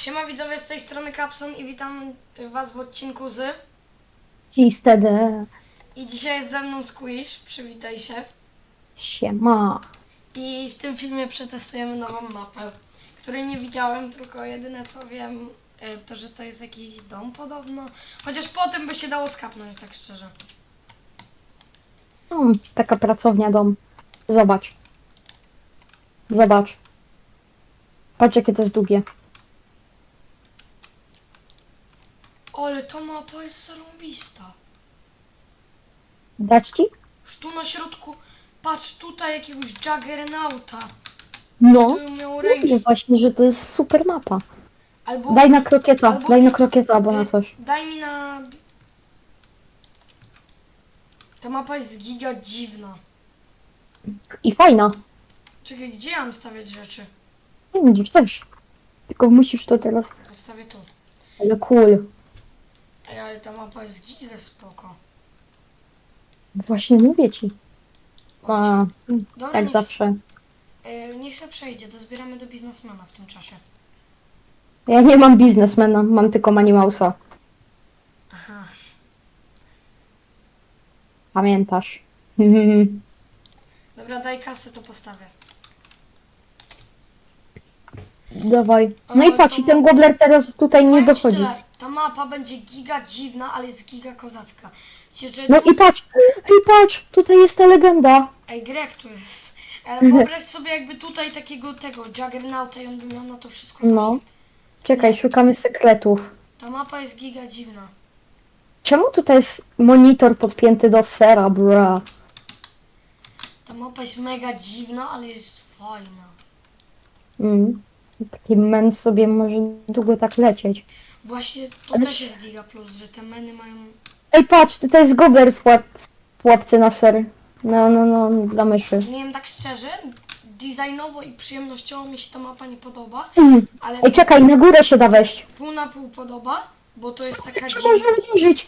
Siema widzowie, z tej strony Capson i witam was w odcinku z... Dziś wtedy I dzisiaj jest ze mną Squish, przywitaj się. siema. I w tym filmie przetestujemy nową mapę, której nie widziałem, tylko jedyne co wiem, y, to że to jest jakiś dom podobno. Chociaż po tym by się dało skapnąć, tak szczerze. Mm, taka pracownia dom. Zobacz. Zobacz. Patrz jakie to jest długie. Ale ta mapa jest zarąbista. Dać ci? Już tu na środku, patrz tutaj jakiegoś Juggernauta. No. Tu miał Mówię właśnie, że to jest super mapa. Albo... Daj na krokieta, albo daj na krokieta albo na coś. Daj mi na... Ta mapa jest giga dziwna. I fajna. Czekaj, gdzie ja mam stawiać rzeczy? Nie wiem, gdzie chcesz. Tylko musisz to teraz. Postawię tu. Ale cool. Ej, ale ta mapa jest giga spoko. Właśnie mówię ci. A, Dobra, jak niech, zawsze. y, niech się przejdzie, dozbieramy do biznesmena w tym czasie. Ja nie mam biznesmena, mam tylko Manimausa. Aha. Pamiętasz. Dobra, daj kasę, to postawię. Dawaj. No i patrz, to i ten gobler teraz tutaj nie Powiem ci dochodzi. tyle, ta mapa będzie giga dziwna, ale jest giga kozacka. Że No i patrz, i patrz, tutaj jest ta legenda. Ej, Greg tu jest. Ale Mhm. wyobraź sobie jakby tutaj takiego tego Juggernauta i on by miał na to wszystko No. zasięg. Czekaj, szukamy sekretów. Ta mapa jest giga dziwna. Czemu tutaj jest monitor podpięty do sera, bra? Ta mapa jest mega dziwna, ale jest fajna. Mm. Taki men sobie może długo tak lecieć. Właśnie to Ale też jest giga plus, że te meny mają... Ej, patrz, tutaj jest gobler w, łap w pułapce na ser. No, no, no, dla myszy. Nie wiem, tak szczerze, designowo i przyjemnościowo mi się ta mapa nie podoba, Mm. ale Ej, czekaj, na górę się da wejść. pół na pół podoba, bo to jest taka Cię dziwna... może uderzyć.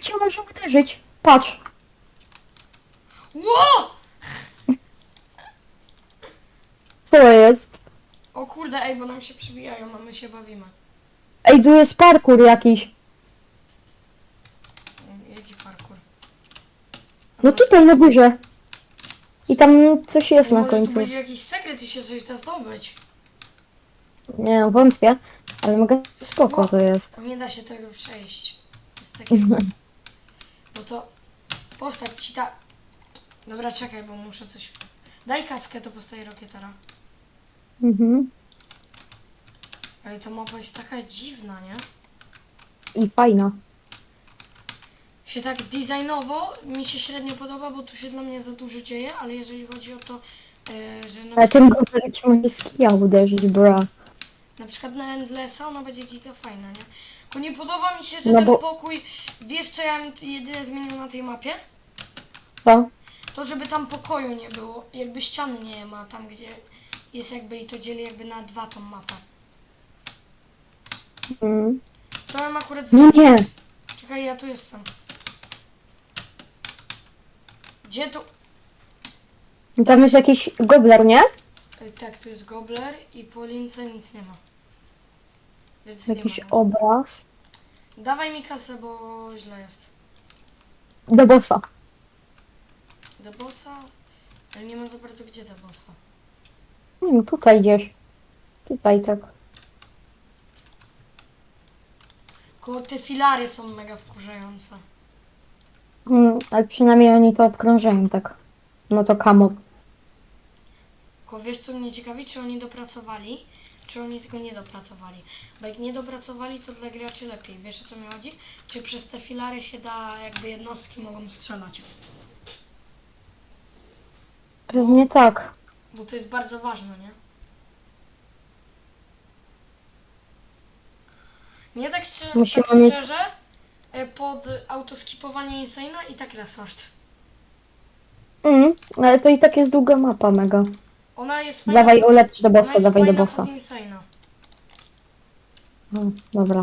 Cię może uderzyć. Patrz. Ło! Co jest? O kurde, ej, bo nam się przybijają, a my się bawimy. Ej, tu jest parkour jakiś. Jaki parkour? No tutaj na górze. I tam coś jest na Może tu końcu. będzie jakiś sekret i się coś da zdobyć. Nie no, wątpię. Ale mogę spoko to jest. Nie da się tego przejść. Jest takie... No to postaw ci ta... Dobra, czekaj, bo muszę coś... Daj kaskę, to postawię rokietera. Mhm. Ale ta mapa jest taka dziwna, nie? I fajna. Się tak designowo mi się średnio podoba, bo tu się dla mnie za dużo dzieje, ale jeżeli chodzi o to, e, że na, Ale przykład, tym gobler ci może z kija uderzyć, bra. na przykład na Endlessa ona będzie giga fajna, nie? Bo nie podoba mi się, że No ten bo- pokój... Wiesz, co ja bym jedyne zmienił na tej mapie? Co? To, żeby tam pokoju nie było, jakby ściany nie ma tam, gdzie jest jakby i to dzieli jakby na dwa tą mapę. Mm. To bym akurat No zmienił. nie. Czekaj, ja tu jestem. Gdzie tu? Tam jest jakiś gobler, nie? Ej, Tak, tu jest gobler i po lince nic nie ma. Więc Jakiś nie ma. obraz. Dawaj mi kasę, bo źle jest. Do bossa. Do bossa? Ale nie ma za bardzo gdzie do bossa. Nie wiem, tutaj gdzieś. Tutaj tak. Koło te filary są mega wkurzające. Mm, ale przynajmniej oni to obkrążają tak. No to kamo. Tylko wiesz co mnie ciekawi, czy oni dopracowali, czy oni tego nie dopracowali. Bo jak nie dopracowali, to dla graczy lepiej. Wiesz o co mi chodzi? Czy przez te filary się da, jakby jednostki mogą strzelać. Pewnie tak. Bo to jest bardzo ważne, nie? Nie tak, szczerze, Musimy tak mieć- szczerze, e, pod autoskipowanie Insana i tak resort. Mm, ale to i tak jest długa mapa mega. Ona jest fajna, Dawaj ulepsz do bossa, jest dawaj do fajna bossa. pod. No, dobra.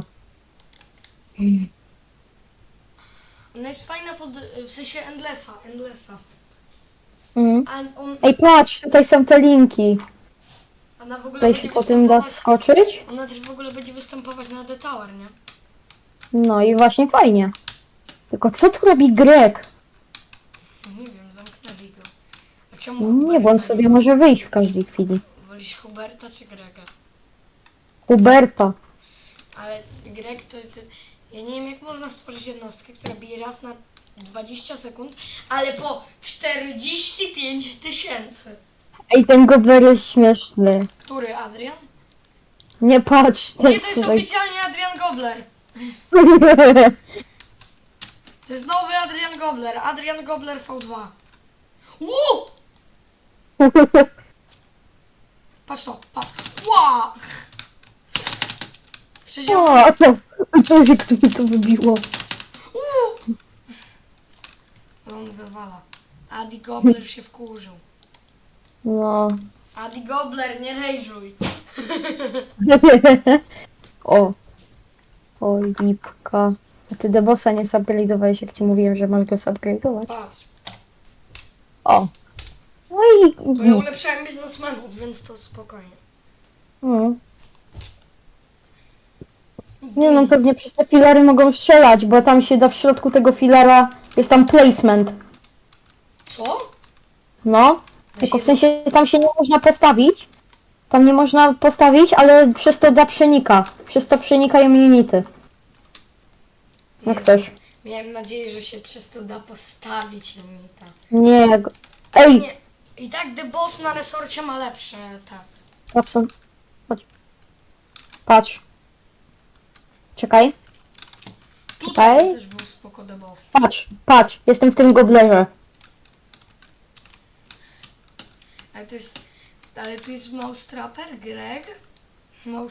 Ona jest fajna pod, w sensie Endlessa, Endlessa. Mm. A on, Ej, patrz, tutaj są te linki. a Ona w ogóle Tutaj będzie się po tym da występować... wskoczyć. Ona też w ogóle będzie występować na The Tower, nie? No i właśnie fajnie. Tylko co tu robi Greg? No Nie wiem, zamknęli go. A czemu Nie, bo on sobie może wyjść w każdej chwili. Wolisz Huberta czy Grega? Huberta. Ale Greg to, to... Ja nie wiem, jak można stworzyć jednostkę, która bije raz na 20 sekund, ale po 45 tysięcy. Ej, ten gobler jest śmieszny. Który, Adrian? Nie patrz, ten Nie, to jest oficjalnie Adrian Gobler. To jest nowy Adrian Gobler. Adrian Gobler V2. Uu! Patrz to, patrz. Ła! Przecież ja... O, coś jak tu mi to wybiło. On wywala. Adi Gobler się wkurzył. No. Adi Gobler, nie rejżuj. o. O, lipka. A ty debosa nie zupgrade'owałeś, jak ci mówiłem, że masz go zupgrade'ować. Patrz. O. No i... Bo ja ulepszałem biznesmenów, więc to spokojnie. Mm. Nie no, pewnie przez te filary mogą strzelać, bo tam się da w środku tego filara, jest tam placement. Co? No, tylko w sensie tam się nie można postawić. Tam nie można postawić, ale przez to da przenika. Przez to przenikają unity. Jak coś. Miałem nadzieję, że się przez to da postawić Unita. Nie. go- Ej, Nie. I tak The Boss na resorcie ma lepsze te. Robson. Chodź. Patrz. Czekaj. Tutaj też był Boss. Patrz, patrz. Jestem w tym goblerze. Ale to jest... Ale tu jest Mousetrapper, Greg.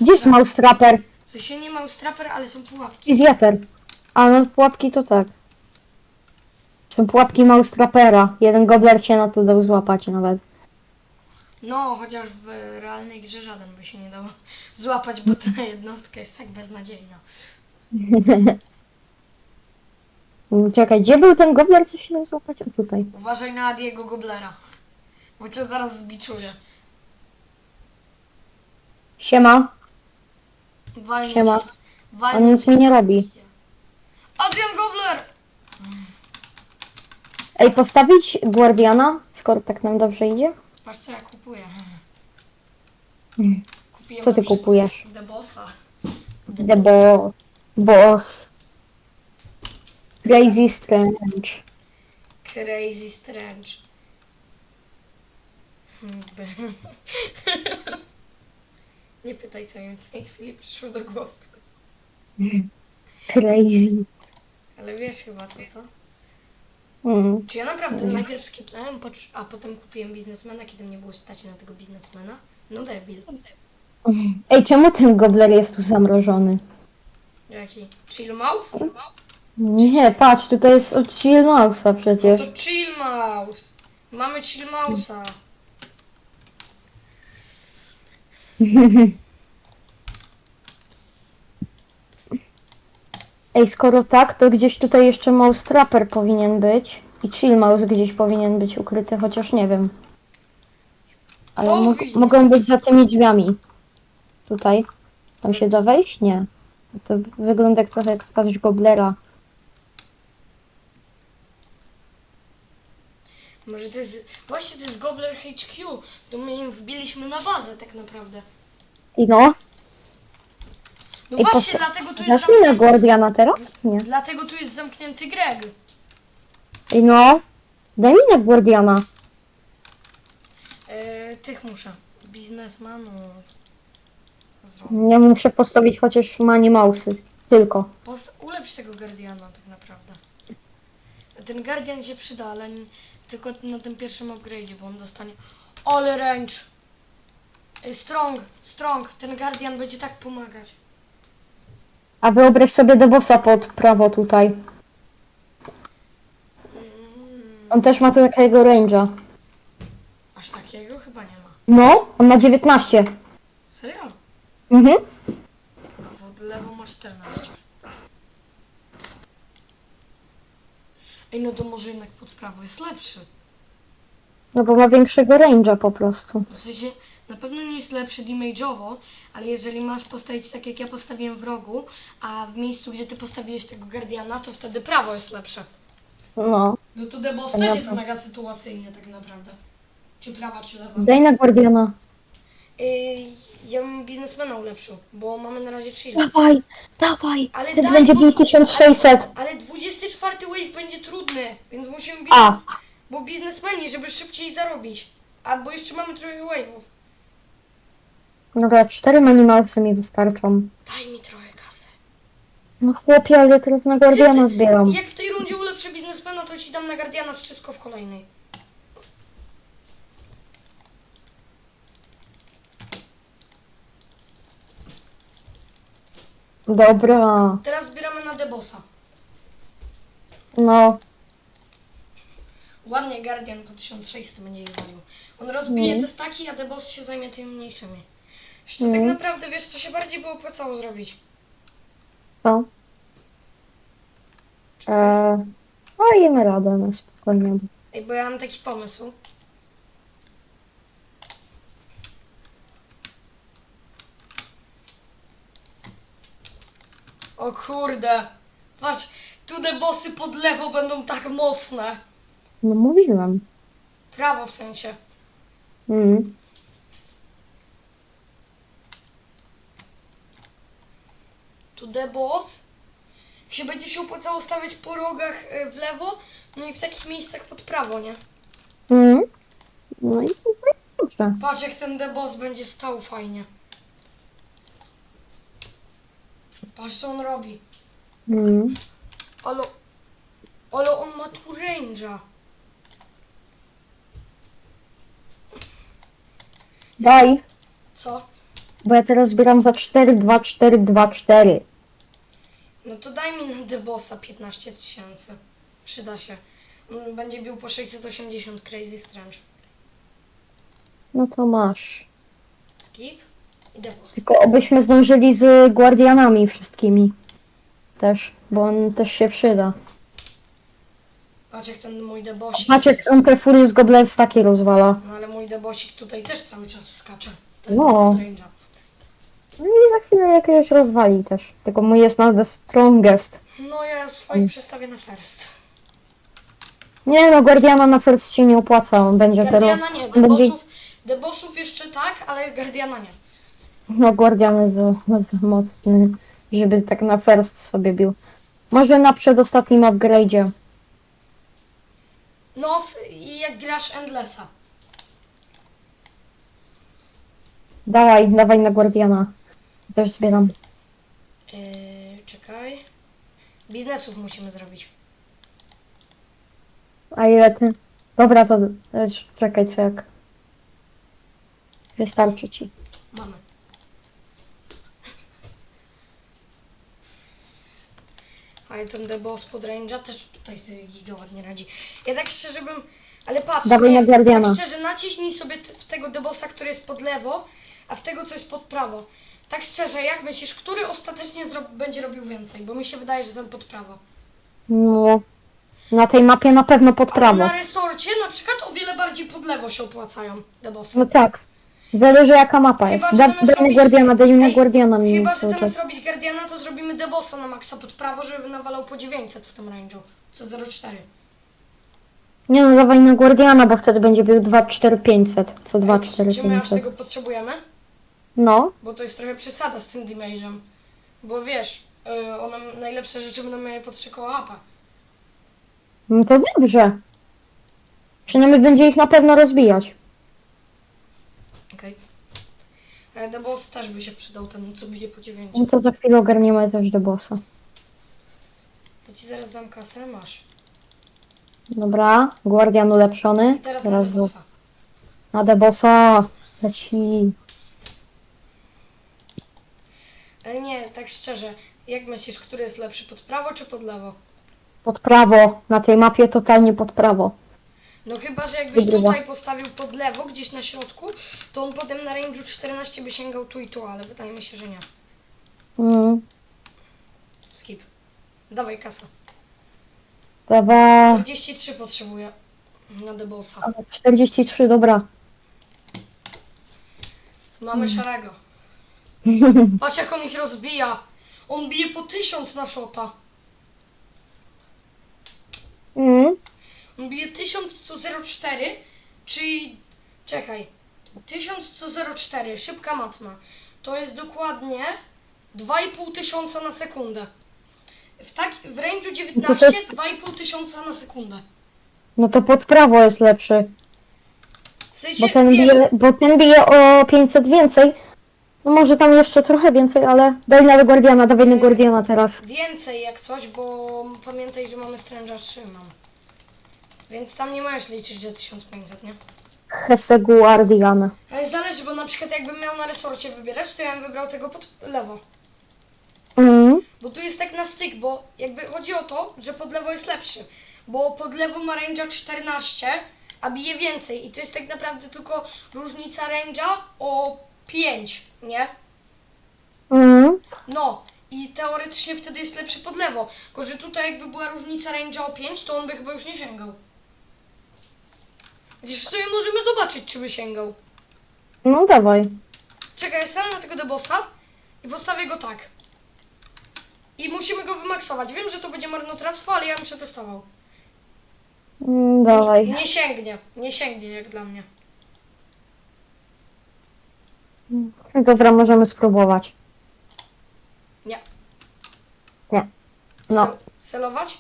Gdzie jest mouse trapper? W sensie nie Mousetrapper, ale są pułapki. I wiater. A no pułapki to tak. Są pułapki mouse trappera. Jeden gobler cię na to dał złapać nawet. No, chociaż w realnej grze żaden by się nie dał złapać, bo ta jednostka jest tak beznadziejna. Czekaj, gdzie był ten gobler, co się dał złapać? O tutaj. Uważaj na Adiego Goblera. Bo cię zaraz zbiczuję. Siema. Walnie Siema. ci- walnie On nic ci mi nie robi. Adrian Gobler! Ej, postawić Guardiana, skoro tak nam dobrze idzie? Patrz co ja kupuję. Kupiłem Co ty na przykład kupujesz? The Bossa. The boss. Boss. Crazy Strange. Crazy Strange. Hmm, Nie pytaj, co mi w tej chwili przyszło do głowy. Crazy. Ale wiesz chyba co, co? Mm. Czy ja naprawdę najpierw skipnąłem, a potem kupiłem biznesmena, kiedy mnie było stać na tego biznesmena? No debil. Ej, czemu ten gobler jest tu zamrożony? Jaki? Chill Mouse? Nie, patrz, tutaj jest od Chill Mouse'a przecież. To Chill Mouse! Mamy Chill Mouse'a. Ej, skoro tak, to gdzieś tutaj jeszcze Mouse Trapper powinien być. I Chill Mouse gdzieś powinien być ukryty, chociaż nie wiem. Ale Powinien. mogą być za tymi drzwiami. Tutaj. Tam się da wejść? Nie. To wygląda jak trochę jak twarz goblera. Może to jest... Właśnie to jest Gobbler HQ. To my im wbiliśmy na bazę tak naprawdę. I no. No Ej, właśnie, posta- dlatego tu jest Dasz mi na zamknięty... Guardiana teraz? Nie. Dlatego tu jest zamknięty Greg. Ej no. Daj mi na Guardiana. E, tych muszę. Biznesmanów. Zrobię. Nie muszę postawić chociaż mani Mouse'y. Tylko. Post- ulepsz tego Guardiana tak naprawdę. Ten Guardian się przyda, ale n- tylko na tym pierwszym upgrade'zie, bo on dostanie... All range! Strong, strong, ten Guardian będzie tak pomagać. A wyobraź sobie Debosa pod prawo tutaj. Mm, On też ma tu takiego range'a. aż takiego chyba nie ma. No, on ma 19. Serio? Mhm. A pod lewą ma 14. Ej, no to może jednak pod prawo jest lepszy. No bo ma większego range'a po prostu. W sensie, Na pewno nie jest lepszy damage'owo, ale jeżeli masz postawić tak jak ja postawiłem w rogu, a w miejscu, gdzie ty postawiłeś tego Guardiana, to wtedy prawo jest lepsze. No. No to Debos To też jest mega sytuacyjny tak naprawdę. Czy prawa, czy lewa. Daj na Guardiana. Yy, ja bym biznesmena ulepszył, bo mamy na razie chill. Dawaj, dawaj. Ale daj, będzie bo- bił 1600. Ale 24 wave będzie trudny, więc musimy biznes... A. Bo biznesmeni, żeby szybciej zarobić. Albo jeszcze mamy trochę wave'ów. Dobra, cztery minimalsy mi wystarczą. Daj mi trochę kasy. No chłopie, ale ja teraz na Guardiana zbieram. Jak w tej rundzie ulepszę biznesmena, to ci dam na Guardiana wszystko w kolejnej. Dobra. Teraz zbieramy na Debosa. No, Ładnie Guardian po 1600 będzie ich walił. On rozbije Mm. te staki, a Debos się zajmie tymi mniejszymi. Już to tak Mm. naprawdę, wiesz, co się bardziej by opłacało zrobić. to. Eee, no jemy radę, no spokojnie. Ej, bo ja mam taki pomysł. O kurde. Patrz, tu te bossy pod lewo będą tak mocne. No mówiłem. Prawo w sensie. Mm. Tu the boss się będzie się opłacało stawiać po rogach y, w lewo, no i w takich miejscach pod prawo, nie? Mm. No i dobrze. Patrz jak ten the boss będzie stał fajnie. Patrz co on robi. Mm. Ale, ale on ma tu range'a. Daj, Co? bo ja teraz zbieram za 4, 2, 4, 2, 4. No to daj mi na The Bossa 15 tysięcy. Przyda się. On będzie bił po 680 Crazy Strange. No to masz. Skip Tylko obyśmy zdążyli z Guardianami wszystkimi. Też, bo on też się przyda. Patrz jak ten mój. Patrz jak on te Furious Goblins takie rozwala. No ale mój The Bossik tutaj też cały czas skacze. Ten No. range'a. No i za chwilę jakiegoś rozwali też. Tylko mój jest na the strongest. No ja swoich przestawię na first. Nie no, Guardiana na first się nie opłaca, on będzie Guardiana teraz... nie, on The będzie, Bossów, The Bossów jeszcze tak, ale Guardiana nie. No Guardian jest za, za mocny, żeby tak na first sobie bił. Może na przedostatnim upgrade'zie. No w, i jak grasz Endlessa. Dawaj, dawaj na Guardiana. Też zbieram. Yy, czekaj. Biznesów musimy zrobić. A ile ty? Dobra, to też czekaj co jak. Wystarczy ci. Mamy. Ale ten The Boss pod range'a też tutaj sobie giga ładnie radzi. Ja tak szczerze bym... Ale patrz, Dawaj nie, na Guardiana. tak szczerze naciśnij sobie t- w tego The Bossa, który jest pod lewo, a w tego, co jest pod prawo. Tak szczerze, jak myślisz, który ostatecznie zro- będzie robił więcej? Bo mi się wydaje, że ten pod prawo. No. Na tej mapie na pewno pod Ale prawo. na resorcie na przykład o wiele bardziej pod lewo się opłacają The Bossy. No tak. Zależy jaka mapa jest. Chyba, że Da, zamiast robić- Guardiana, daj mi Ej, Guardiana mi Chyba, że cały zamiast czas. robić Guardiana, to zrobimy Debossa na maksa pod prawo, żeby nawalał po 900 w tym range'u. Co 0,4. Nie no, dawaj na Guardiana, bo wtedy będzie bił 2, 4, 500. Co 2, 4, Czy my aż 500. tego potrzebujemy? No. Bo to jest trochę przesada z tym damage'em. Bo wiesz, yy, one najlepsze rzeczy będą miały po 3 koła HP. No to dobrze. Przynajmniej będzie ich na pewno rozbijać. Okej. Okay. Deboss też by się przydał, ten co bije po 9. No to za chwilę ogarniemy też do bossa. Ja ci zaraz dam kasę, masz. Dobra, Guardian ulepszony. I teraz na Teraz Debossa. na debossa. Leci. Ale nie, tak szczerze, jak myślisz, który jest lepszy, pod prawo czy pod lewo? Pod prawo. Na tej mapie totalnie pod prawo. No chyba, że jakbyś tutaj postawił pod lewo, gdzieś na środku, to on potem na range'u 14 by sięgał tu i tu, ale wydaje mi się, że nie. Mm. Skip. Dawaj kasa. Dawaj. 43 potrzebuję na debossa. Ale 43, dobra. Mamy szarego. Patrz jak on ich rozbija. On bije po tysiąc na szota. Mm. On bije 1000 co 0,4, czyli... Czekaj. 1000 co 0,4, szybka matma. To jest dokładnie 2,5 tysiąca na sekundę. W, tak, w range'u 19, jest- 2,5 tysiąca na sekundę. No to pod prawo jest lepszy. W sensie, Bo ten, wiesz, bije, bo ten bije o 500 więcej. No może tam jeszcze trochę więcej, ale daj na Guardiana, dawaj na Guardiana teraz. więcej jak coś, bo pamiętaj, że mamy Strange'a 3 mam. Więc tam nie możesz liczyć, że 1500, nie? Hesse Guardian. Ale zależy, bo na przykład jakbym miał na resorcie wybierać, to ja bym wybrał tego pod lewo. Mm. Bo tu jest tak na styk, bo jakby chodzi o to, że pod lewo jest lepszy. Bo pod lewo ma range'a 14, a bije więcej. I to jest tak naprawdę tylko różnica range'a o 5, nie? Mm. No. I teoretycznie wtedy jest lepszy pod lewo. Tylko, że tutaj jakby była różnica range'a o 5, to on by chyba już nie sięgał. W sumie możemy zobaczyć, czy by sięgał. No dawaj. Czekaj, sam na tego debossa i postawię go tak. I musimy go wymaksować. Wiem, że to będzie marnotrawstwo, ale ja bym przetestował. Mm, dawaj. Nie, nie sięgnie. Nie sięgnie jak dla mnie. Dobra, możemy spróbować. Nie. Nie. No. Sel- selować?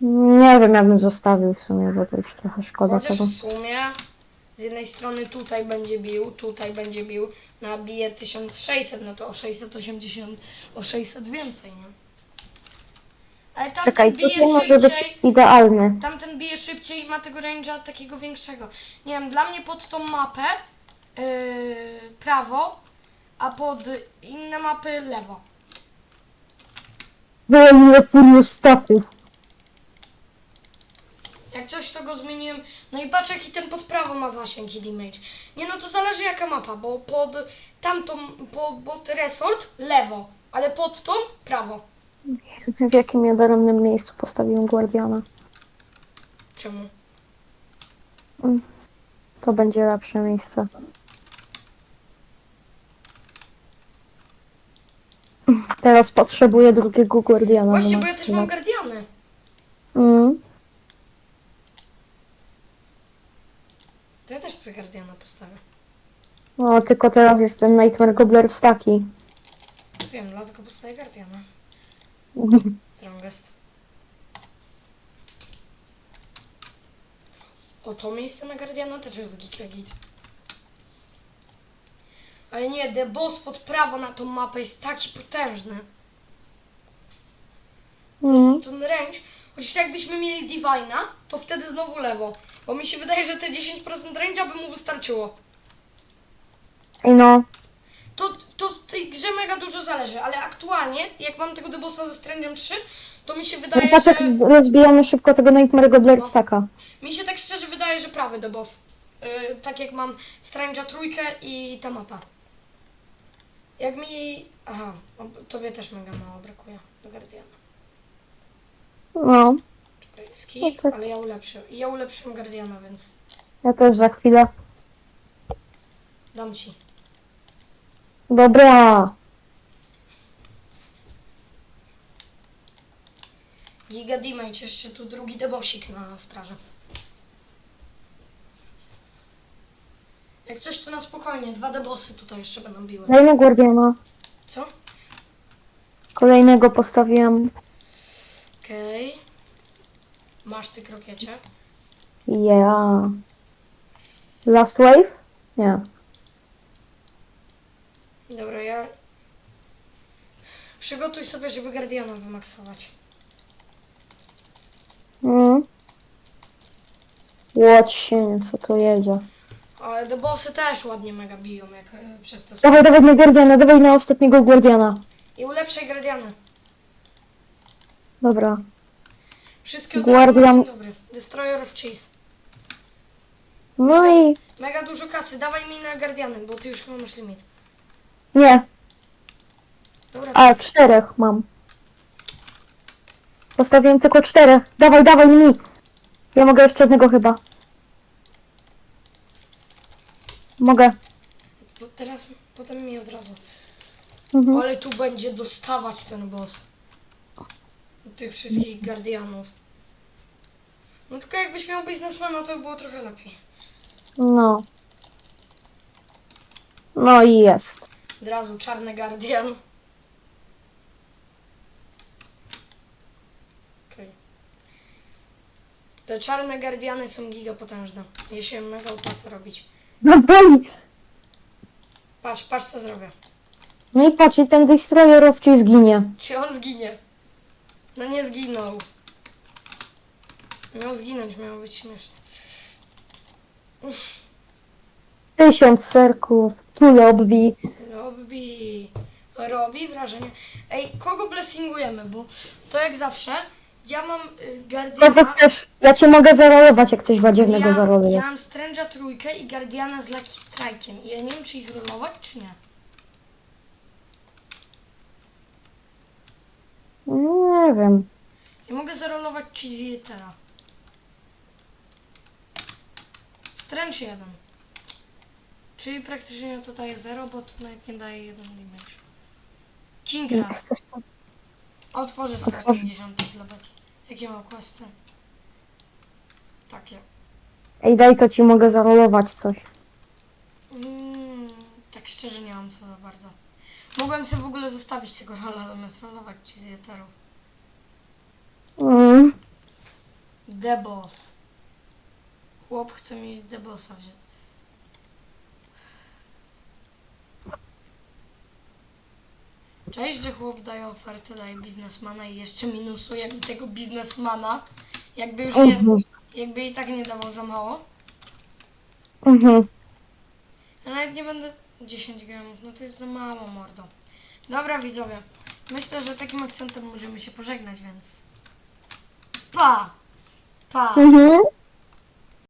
Nie wiem, jakbym zostawił w sumie, bo to już trochę szkoda Chociaż tego. w sumie z jednej strony tutaj będzie bił, tutaj będzie bił, nabije 1600, no to o 680, o 600 więcej, nie? Ale tamten Czekaj, bije tutaj może być szybciej. idealny. Tamten bije szybciej i ma tego range'a takiego większego. Nie wiem, dla mnie pod tą mapę yy, prawo, a pod inne mapy lewo. Było ile furious staków. Jak coś to go zmieniłem. No i patrz jaki ten pod prawo ma zasięg i damage. Nie no to zależy jaka mapa, bo pod tamtą, po, pod resort lewo, ale pod tą prawo. W jakim ja daremnym miejscu postawiłem Guardiana. Czemu? To będzie lepsze miejsce. Teraz potrzebuję drugiego Guardiana. Właśnie, bo ja też mam. Guardiany. Mm. Chcę Guardiana postawię. O, tylko teraz jest ten Nightmare Gobbler staki. Wiem, dlatego postawię Guardiana. Strongest. O, to miejsce na Guardiana też jest gig git. Ale nie, The Boss pod prawo na tą mapę jest taki potężny. Mm. Ten range, chociaż jakbyśmy mieli Divina, to wtedy znowu lewo. Bo mi się wydaje, że te 10% range'a by mu wystarczyło. No, To, to w tej grze mega dużo zależy, ale aktualnie, jak mam tego The Bossa ze Strange'em 3, to mi się wydaje, że... rozbijamy szybko tego Nightmare Gobbler No. Mi się tak szczerze wydaje, że prawy The Boss. Yy, tak jak mam Strange'a trójkę i ta mapa. Jak mi... Aha, tobie też mega mało brakuje do Guardiana. No, No tak. ale ja ulepszę. Ja ulepszyłem Guardiana, więc ja też za chwilę. dam ci. Dobra. Giga Damage, jeszcze tu drugi debosik na straży. Jak coś to na spokojnie, dwa debosy tutaj jeszcze będą biły. Daj na Guardiana. Co? Kolejnego postawiłem. Okej. Masz ty krokiecie. Yeah. Last wave? Nie. Dobra, ja... Przygotuj sobie, żeby Guardiana wymaksować. Mm. Łocie, co to jedzie. Ale debosy też ładnie mega biją, jak e, przez te... Dawaj, dawaj na Guardiana, dawaj na ostatniego Guardiana. I ulepszaj Guardiany. Dobra. Wszystkie od Guardian- razu dobry. Destroyer of Cheese. No i... Mega dużo kasy, dawaj mi na Guardiany, bo ty już chyba masz limit. Nie. Dobra, A, czterech mam. Postawiłem tylko czterech. Dawaj, dawaj mi. Ja mogę jeszcze jednego chyba. Mogę. Teraz, potem mi od razu. Mhm. Ale tu będzie dostawać ten boss. Tych wszystkich guardianów. No tylko jakbyś miał biznesmena, to by było trochę lepiej. No. No i jest. Od razu czarny guardian. Okej. Te czarne guardiany są gigapotężne. Je się mega opłaca robić. No boli. Patrz, patrz co zrobię. No i patrz, i ten destroyer ci zginie. Czy on zginie? No nie zginął. Miał zginąć, miało być śmieszne. Uff, Tysiąc serków, tu lobby. robi, robi wrażenie. Ej, kogo blessingujemy? Bo to jak zawsze, ja mam y, Kogo Guardiana, chcesz? Ja cię mogę zarolować, jak coś badziewnego ja, zaroluję. ja mam Strange'a trójkę i Guardiana z Lucky Strike'iem. I ja nie wiem, czy ich rolować, czy nie. Nie wiem. Ja mogę zarolować Cheesy Etera. Strange 1. Czyli praktycznie to daje 0, bo to nawet nie daje 1 damage. Kingrad. Chcesz- Otworzę sobie Otworzę. 50 dla beki. Jakie mam questy? Takie. Ej, daj to ci mogę zarolować coś. Mm, tak szczerze nie mam co za bardzo. Mogłem sobie w ogóle zostawić tego rola zamiast rolować Cheesy Eterów. Mm. The Boss. Chłop chce mi The Bossa wziąć. Cześć, że chłop daje ofertę, daje biznesmana i jeszcze minusuje mi tego biznesmana. Jakby już nie, Mhm. jakby i tak nie dawał za mało. Mhm. Ja nawet nie będę 10 gemów, no to jest za mało, mordo. Dobra, widzowie. Myślę, że takim akcentem możemy się pożegnać, więc... 빠, 빠, 으흠.